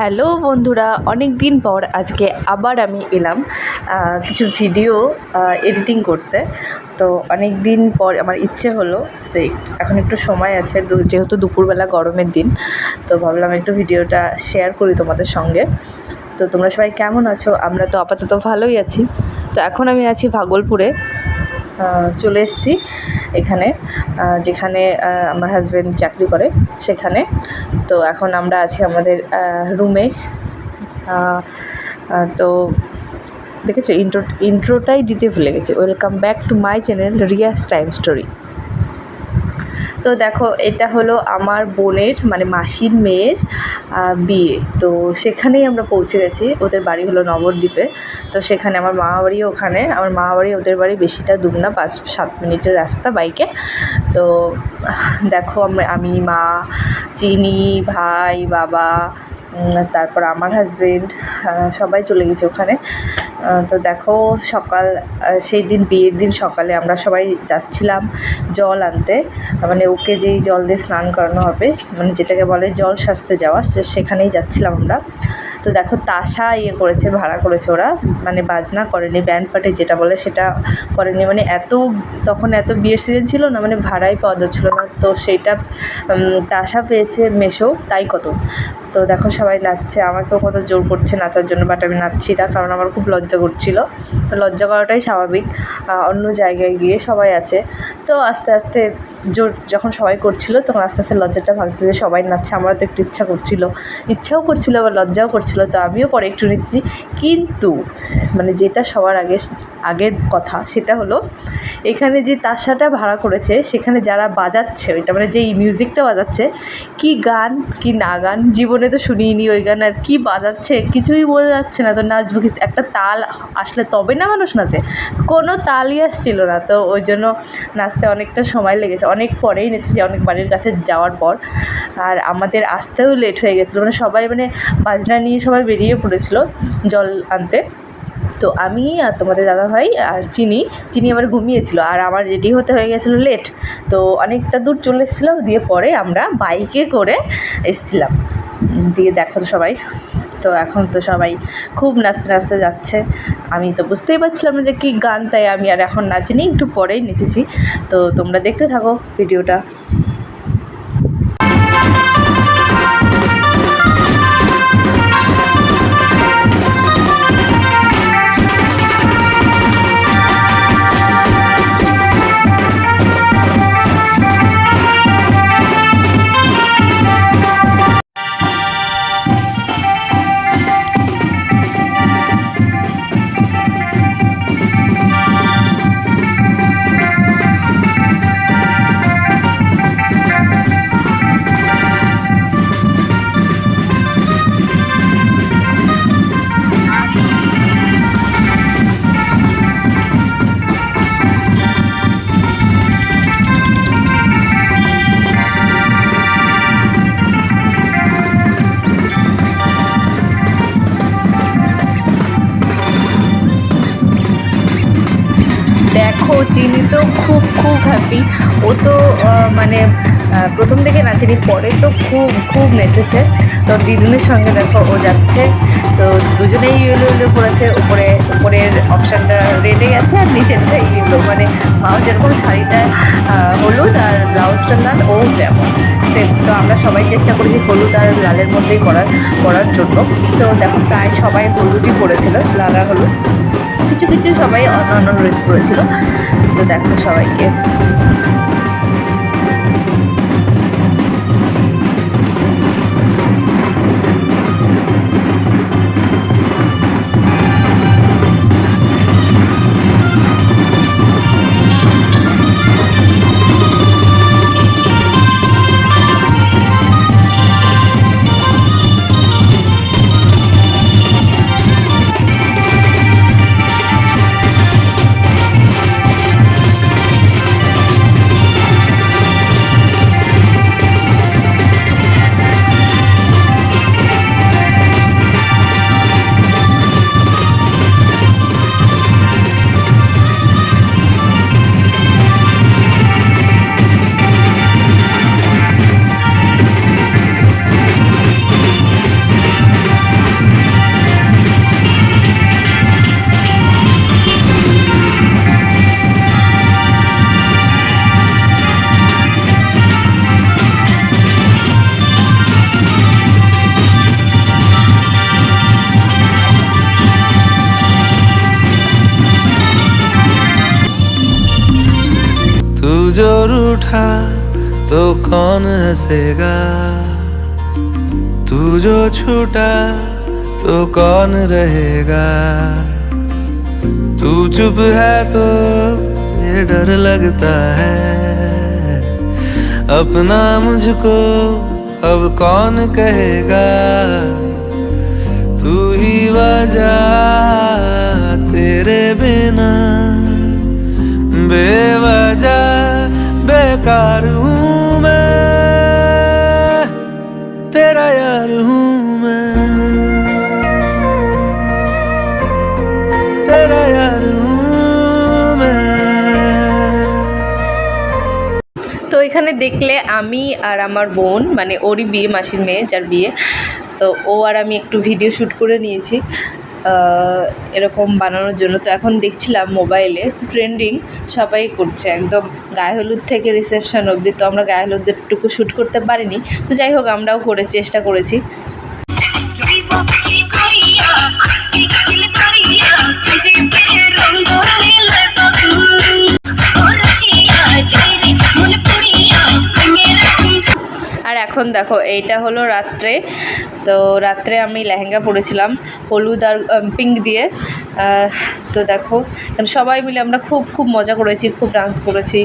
Hello বন্ধুরা অনেক দিন পর আজকে আবার আমি এলাম কিছু ভিডিও এডিটিং করতে। তো অনেক দিন পর আমার ইচ্ছে হলো, তো এখন একটু সময় আছে যেহেতু দুপুরবেলা গরমের দিন, তো ভাবলাম একটু ভিডিওটা শেয়ার করি তোমাদের সঙ্গে। তো তোমরা সবাই কেমন আছো? আমরা তো আপাতত ভালোই আছি। তো এখন আমি আছি ভাগলপুরে। চলে এসেছি এখানে যেখানে আমার হাজব্যান্ড চাকরি করে সেখানে। তো এখন আমরা আছি আমাদের রুমে তো দেখেছ ইন্ট্রো ইন্ট্রোটাই দিতে ভুলে গেছি। Welcome back to my channel Riyas time story তো দেখো, এটা হলো আমার বোনের মানে মাসির মেয়ের বিয়ে। তো সেখানেই আমরা পৌঁছে গেছি। ওদের বাড়ি হলো নবদ্বীপে। তো সেখানে আমার মামা বাড়িও ওখানে। আমার মামা বাড়ি ওদের বাড়ি বেশিটা দূর না, পাঁচ, সাত মিনিটের রাস্তা বাইকে। তো দেখো আমি, মা, চিনি, ভাই, বাবা তারপর আমার হাজবেন্ড সবাই চলে গেছে ওখানে। তো দেখো সকাল সেই দিন বিয়ের দিন সকালে আমরা সবাই যাচ্ছিলাম জল আনতে। মানে ওকে যেই জল দিয়ে স্নান করানো হবে মানে যেটাকে বলে জল সাজতে যাওয়া সেখানেই যাচ্ছিলাম আমরা। তো দেখো তাসা ইয়ে করেছে, ভাড়া করেছে ওরা। মানে বাজনা করেনি ব্যান্ড পার্টি যেটা বলে সেটা করেনি। মানে এত, তখন এত বিয়ের সিজন ছিল না মানে ভাড়াই পাওয়া যাচ্ছিল না। তো সেইটা তাসা পেয়েছে মেশো তাই কত। তো দেখো সবাই নাচছে। আমাকেও কত জোর করছে নাচার জন্য বাট আমি নাচছি না, কারণ আমার খুব লজ্জা করছিল। লজ্জা করাটাই স্বাভাবিক। অন্য জায়গায় গিয়ে সবাই আছে। তো আস্তে আস্তে জোর যখন সবাই করছিল, তখন আস্তে আস্তে লজ্জাটা ভাঙছিল যে সবাই নাচছে। আমারও তো একটু ইচ্ছা করছিল। ইচ্ছাও করছিল, আবার লজ্জাও করছিল। তো আমিও পরে একটু নিচ্ছি। কিন্তু মানে যেটা সবার আগে, আগের কথা সেটা হলো, এখানে যে তাসাটা ভাড়া করেছে, সেখানে যারা বাজাচ্ছে, ওইটা মানে যেই মিউজিকটা বাজাচ্ছে, কি গান, কি না গান, জীবনে তো শুনিনি ওই গান, আর কি বাজাচ্ছে কিছুই বোঝা যাচ্ছে না। তো নাচবো একটা তাল আসলে তবে না মানুষ নাচে? কোনো তালই আসছিল না। তো ওই জন্য নাচতে অনেকটা সময় লেগেছে। অনেক পরেই নেচেছি, অনেক বাড়ির কাছে যাওয়ার পর। আর আমাদের আসতেও লেট হয়ে গেছিল। মানে সবাই মানে বাজনা নিয়ে সবাই বেরিয়ে পড়েছিল জল আনতে। তো আমি আর তোমাদের দাদাভাই আর চিনি চিনি আবার ঘুমিয়েছিল। আর আমার রেডি হতে হয়ে গেছিল লেট তো অনেকটা দূর চলে এসেছিলাম দিয়ে পরে আমরা বাইকে করে এসেছিলাম। দিয়ে দেখো তো সবাই। তো এখন তো সবাই খুব নাচতে নাচতে যাচ্ছে। আমি তো বুঝতেই পারছিলাম না যে কী গান, তাই আমি আর এখন নাচিনি, একটু পরেই নেচেছি। তো তোমরা দেখতে থাকো ভিডিওটা। চিনি তো খুব খুব হ্যাপি ও তো মানে প্রথম থেকে নাচেনি পরে তো খুব খুব নেচেছে। তো দিদুনের সঙ্গে দেখো ও যাচ্ছে। তো দুজনেই ইয়েলো ইয়েলো পড়েছে উপরে, উপরের অপশানটা রেডে গেছে আর নিচেরটা ইয়েলো মানে মাও যেরকম শাড়িটা হলুদ আর ব্লাউজটা লাল, ও তেমন। সেম তো আমরা সবাই চেষ্টা করেছি হলুদ আর লালের মধ্যেই করার করার জন্য। তো দেখো, প্রায় সবাই হলুদই পড়েছিল লাল আর হলুদ। কিছু কিছু সবাই অন্য অন্য ড্রেস পরেছিল তো দেখো সবাইকে। जो रूठा तो कौन हंसेगा? तू जो छूटा तो कौन रहेगा? तू चुप है तो ये डर लगता है। अपना मुझको अब कौन कहेगा? तू ही वजह तेरे बिना बेवजह बेकार हूँ मैं तेरा यार हूँ मैं तेरा यार हूँ मैं তো এখানে দেখলে আমি আর আমার বোন মানে ওরই বিয়ে মাসির মেয়ে যার বিয়ে তো ও আর আমি একটু ভিডিও শ্যুট করে নিয়েছি আহ, এরকম বানানোর জন্য। তো এখন দেখছিলাম মোবাইলে ট্রেন্ডিং সবাই করছে, একদম গায়ে হলুদ থেকে রিসেপশান অবধি। তো আমরা গায়ে হলুদটুকু শ্যুট করতে পারিনি। তো যাই হোক, আমরাও করে, চেষ্টা করেছি। এখন দেখো, এইটা হলো রাত্রে। তো রাত্রে আমি লেহেঙ্গা পরেছিলাম, হলুদ আর পিঙ্ক দিয়ে। তো দেখো সবাই মিলে আমরা খুব খুব মজা করেছি, খুব ডান্স করেছি।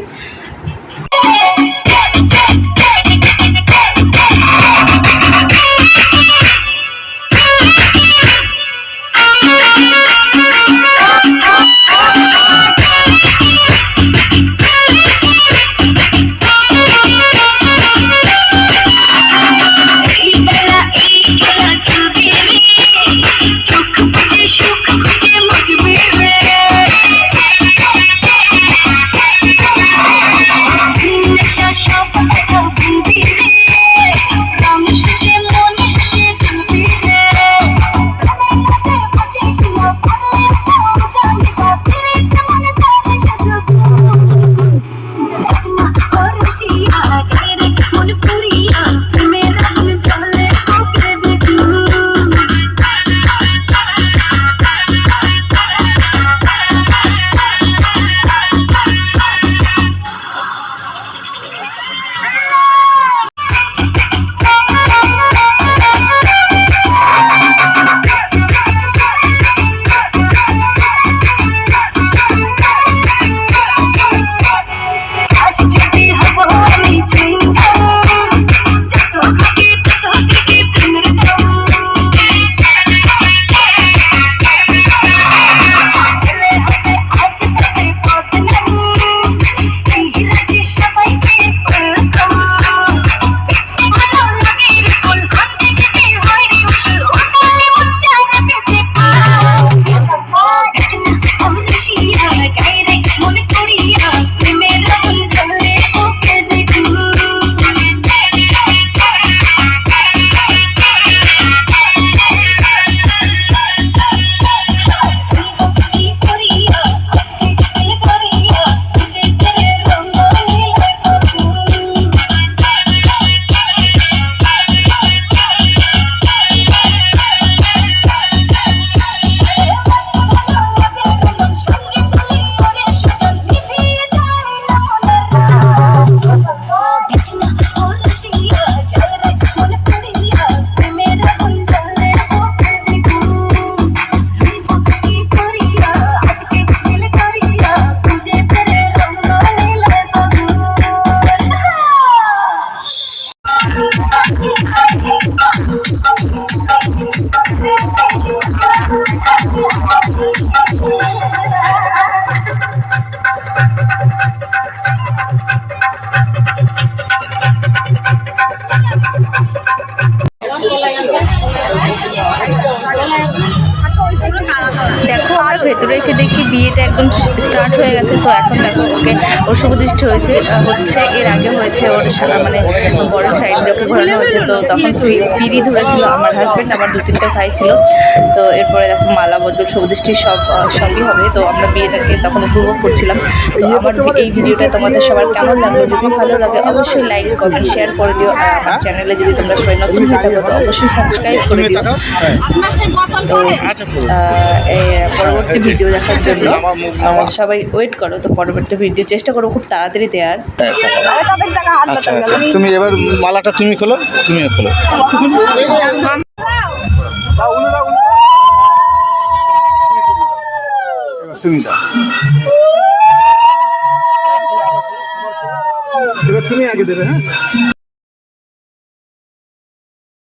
ভেতরে এসে দেখি বিয়েটা একদম স্টার্ট হয়ে গেছে তো এখন দেখো ওকে ওর শুভদৃষ্টি হয়েছে হচ্ছে এর আগে হয়েছে ওর মানে বড় সাইড দিয়ে ওকে ঘোরানো হয়েছে তো তখন পিড়ি ধরেছিল আমার হাজব্যান্ড আমার দু তিনটা ভাই ছিল তো এরপরে দেখো মালা বদল শুভদৃষ্টি সব সবই হবে তো আমরা বিয়েটাকে তখন উপভোগ করছিলাম তো আমার এই ভিডিওটা তোমাদের সবার কেমন লাগল? যদি ভালো লাগে অবশ্যই লাইক কমেন্ট শেয়ার করে দিও আর আমার চ্যানেলে যদি তোমরা সবাই নতুন হয়ে থাকো তো অবশ্যই সাবস্ক্রাইব করে দিও। তো এই পরবর্তী ভিডিও দেখার জন্য। সবাই ওয়েট করো তো পরবর্তী ভিডিও চেষ্টা করো খুব তাড়াতাড়ি দেওয়ার আচ্ছা আচ্ছা। তুমি এবার মালাটা তুমি খোলো তুমিও খোলো। তুমি দাও। এবার তুমি আগে দেবে হ্যাঁ?